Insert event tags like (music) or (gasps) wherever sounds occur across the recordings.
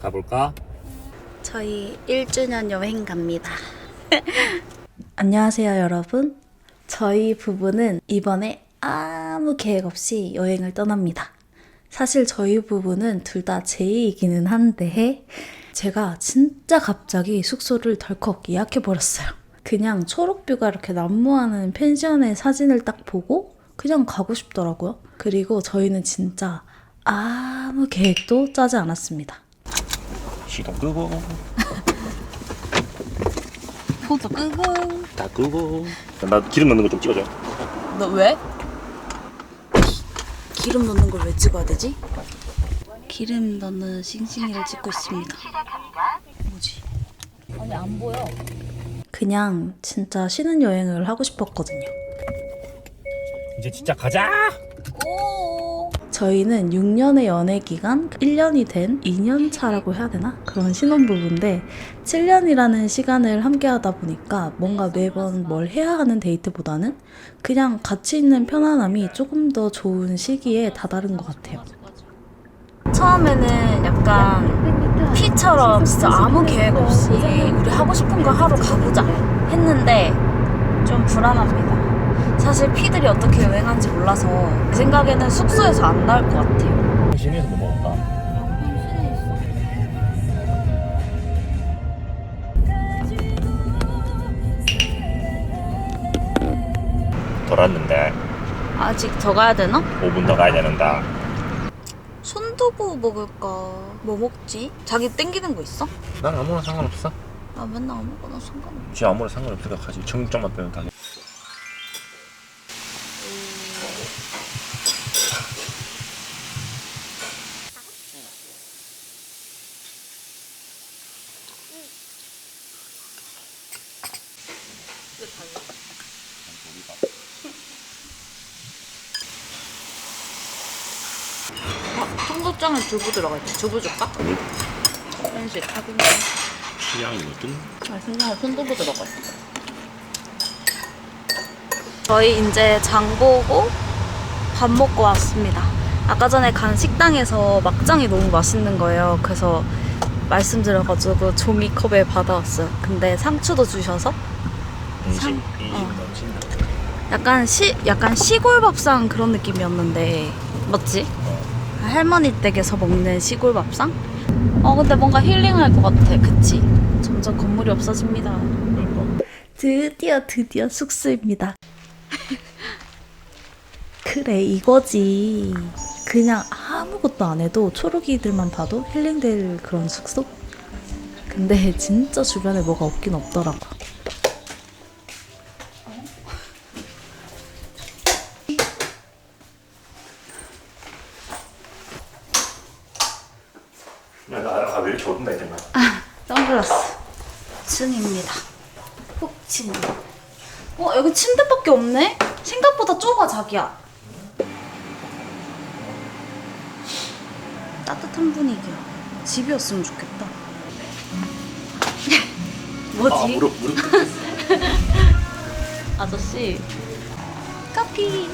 가볼까? 저희 1주년 여행 갑니다. (laughs) 안녕하세요, 여러분. 저희 부부는 이번에 아무 계획 없이 여행을 떠납니다. 사실 저희 부부는 둘 다 제이이기는 한데, 제가 진짜 갑자기 숙소를 덜컥 예약해버렸어요. 그냥 초록뷰가 이렇게 난무하는 펜션의 사진을 딱 보고 그냥 가고 싶더라고요. 그리고 저희는 진짜 아무 계획도 짜지 않았습니다. 시동 끄고 (laughs) 포도 끄고. 다 끄고 나 기름 넣는 거 좀 찍어줘 너 왜? 기름 넣는 걸 왜 찍어야 되지? 기름 넣는 싱싱이를 찍고 있습니다. 뭐지? 아니 안 보여. 그냥 진짜 쉬는 여행을 하고 싶었거든요. 이제 진짜 가자 저희는 6년의 연애 기간, 1년이 된 2년 차라고 해야 되나? 그런 신혼부부인데 7년이라는 시간을 함께 하다 보니까 뭔가 매번 뭘 해야 하는 데이트보다는 그냥 같이 있는 편안함이 조금 더 좋은 시기에 다다른 것 같아요. 처음에는 약간 피처럼 진짜 아무 계획 없이 우리 하고 싶은 거 하러 가보자 했는데 좀 불안합니다. 사실 피들이 어떻게 여행하는지 몰라서 제 생각에는 숙소에서 안 나올 것 같아요. 시내에서 뭐 먹을까? 돌았는데 아직 더 가야 되나? 5분 더 가야 되는다 손두부 먹을까? 뭐 먹지? 자기 땡기는 거 있어? 난 아무나 상관없어 아 맨날 아무거나 상관없어. 지 아무나 상관없을 것 같지 청점만 빼면 다 청국장에 두부 들어가 있지. 두부 줄까? 아니 현실 타빈. 취향이거든 아, 생각에 손두부 들어가 있어. 저희 이제 장 보고 밥 먹고 왔습니다. 아까 전에 간 식당에서 막장이 너무 맛있는 거예요. 그래서 말씀드려가지고 종이컵에 받아왔어요. 근데 상추도 주셔서 인심 어. 인심 넘친다 약간 시 약간 시골 밥상 그런 느낌이었는데 맞지? 할머니 댁에서 먹는 시골 밥상? 어 근데 뭔가 힐링할 것 같아, 그치? 점점 건물이 없어집니다. 드디어 드디어 숙소입니다. (laughs) 그래 이거지. 그냥 아무것도 안 해도 초록이들만 봐도 힐링될 그런 숙소? 근데 진짜 주변에 뭐가 없긴 없더라고. 야, 나가 왜 이렇게 어둡나 이랬나? 선글라스 층입니다. 푹층. 어 여기 침대밖에 없네? 생각보다 좁아 자기야. 따뜻한 분위기야. 집이었으면 좋겠다. (laughs) 뭐지? 아 무릎 무릎 (laughs) 아저씨. 커피.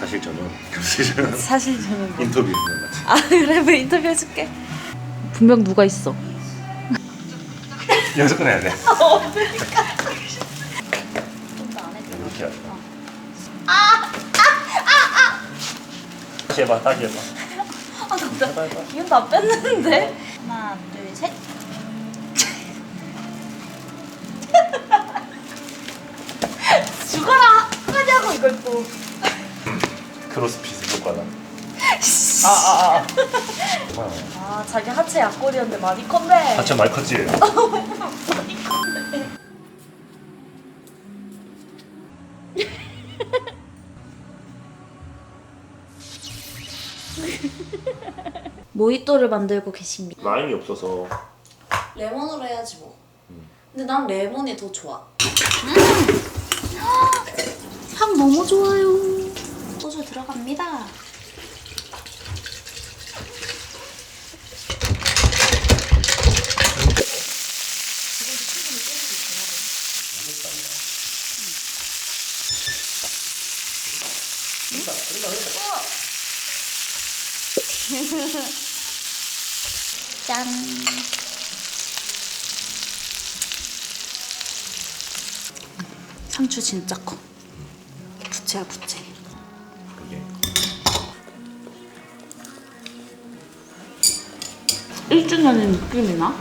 사실 저는 사실 저는 뭐- 인터뷰 있는 것 같아 아 그래 왜 인터뷰 해줄게. 분명 누가 있어. (laughs) 연습은 해야 돼안 (laughs) 해도 이렇게 아! 다시 해봐 다시 해봐 아, 나 해봐 기운 다 뺐는데? 하나, 둘, 셋. (laughs) 죽어라! 하냐고, 이걸 또. 크로스핏 효과다 아 아 아 아, 자기 하체 약골이었는데 많이 컸네. 하체 많이 컸지? (laughs) 많이 컸네. 모히또를 만들고 계십니다. 라임이 없어서 레몬으로 해야지 뭐. 근데 난 레몬이 더 좋아. (gasps) 향 너무 좋아요. 소주 들어갑니다. 흐른다 흐른다 흐른다 짠. 상추 진짜 커. 부채야 부채. 그러게. 1주년의 느낌이 나?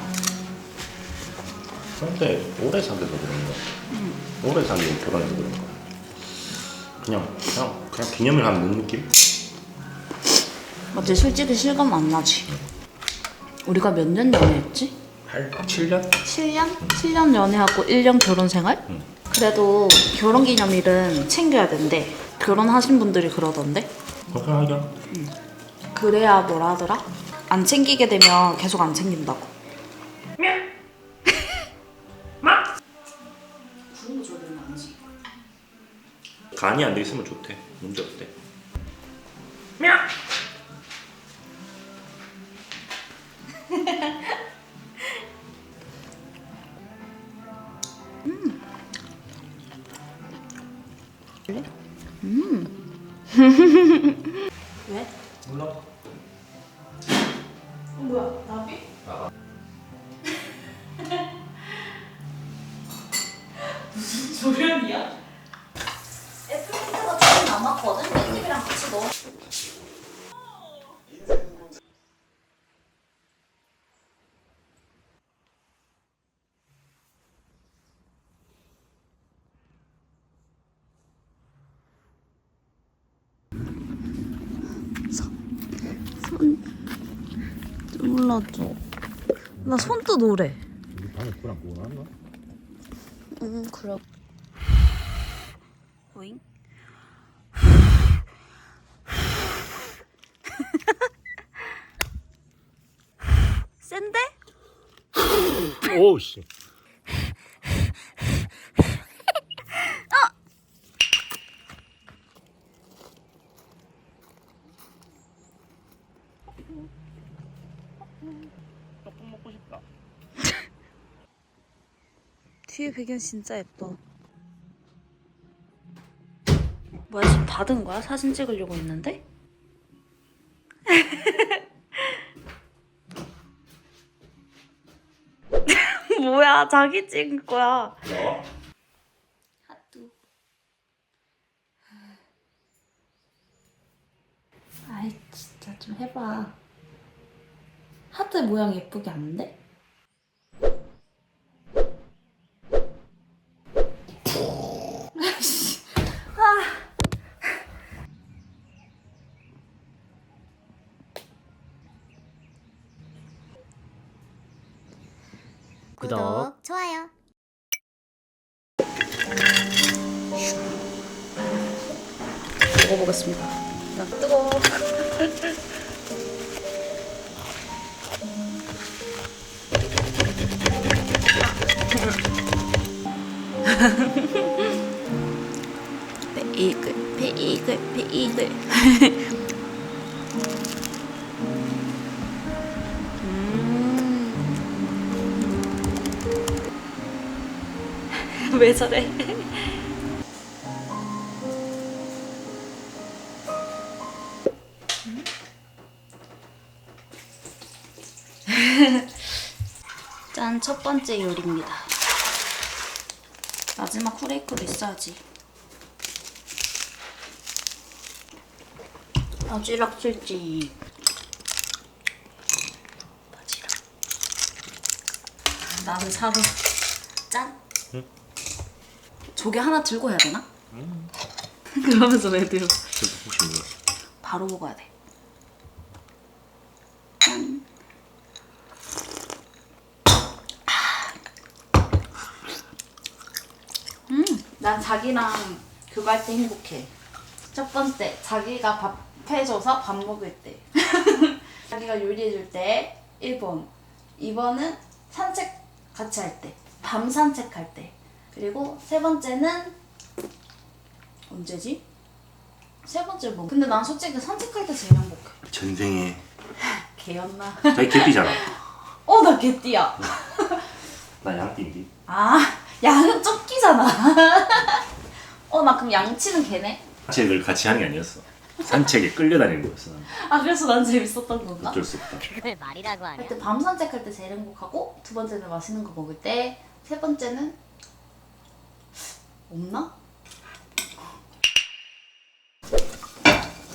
근데 오래 사귀서 그런 거야. 응. 오래 사귀어서 그런 거야. 그냥 그냥 그냥 기념일 하는 느낌? 맞지 솔직히 실감 안 나지. 우리가 몇 년 연애했지? 8, 7년? 7년? 7년 연애하고 1년 결혼 생활? 응. 그래도 결혼 기념일은 챙겨야 된대. 결혼하신 분들이 그러던데. 그렇게 하자. 그래야 뭐라 하더라? 안 챙기게 되면 계속 안 챙긴다고. 그런 거 줘야 되는 거 아니지? 간이 안 돼 있으면 좋대. 문제 없대. 왜? 몰라. 눌러줘. 나 손도 노래. 우리 방에 끄고 나는 거야? 응, 그럼. 오잉? (laughs) 센데? 오씨. 떡국 먹고 싶다. 뒤에 배경 진짜 예뻐. 뭐야 지금 받은 거야? 사진 찍으려고 했는데? (laughs) 뭐야 자기 찍은 거야. 너? 하뚜. 아이 진짜 좀 해봐. 하트 모양 예쁘게 안 돼? (laughs) 구독, 좋아요. 먹어보겠습니다. 나 뜨거워. (laughs) 베이글, 베이글. 음. (laughs) 왜 저래? 짠, 첫 번째 요리입니다. 마지막 후레이크도 있어야지. 바지락 칠지. 바지락. 나는 사로. 짠. 응? 조개 하나 들고 해야 되나? (laughs) 그러면서 왜 들어? 저 혹시 몰라. 바로 먹어야 돼. 짠. 음, 난 자기랑 할때 행복해. 첫 번째, 자기가 밥 해줘서 밥 먹을 때. (laughs) 자기가 요리해줄 때 1번. 2번은 산책 같이 할 때. 밤 산책할 때. 그리고 세 번째는 언제지? 세 번째 뭐? 근데 난 솔직히 산책할 때 제일 행복해. 전생에 (laughs) 개였나? 자기 개띠잖아. (laughs) 어, 나 개띠야. 나 양띠인데. 아, 양은 쫓기잖아. 어, 나 그럼 양치는 개네? 산책을 같이 하는 게 아니었어. 산책에 끌려다니는 거였어. 나는. 아 그래서 난 재밌었던 건가? 어쩔 수 없다. 그걸 말이라고 하냐? 하여튼 밤 산책할 때 제일 행복하고 두 번째는 맛있는 거 먹을 때 세 번째는 없나?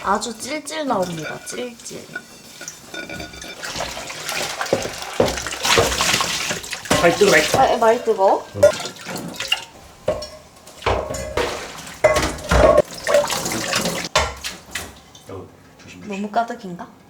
아주 찔찔 나옵니다. 찔찔. 빨리 뜨거라. 아, 많이 뜨거 워? 너무 가득인가?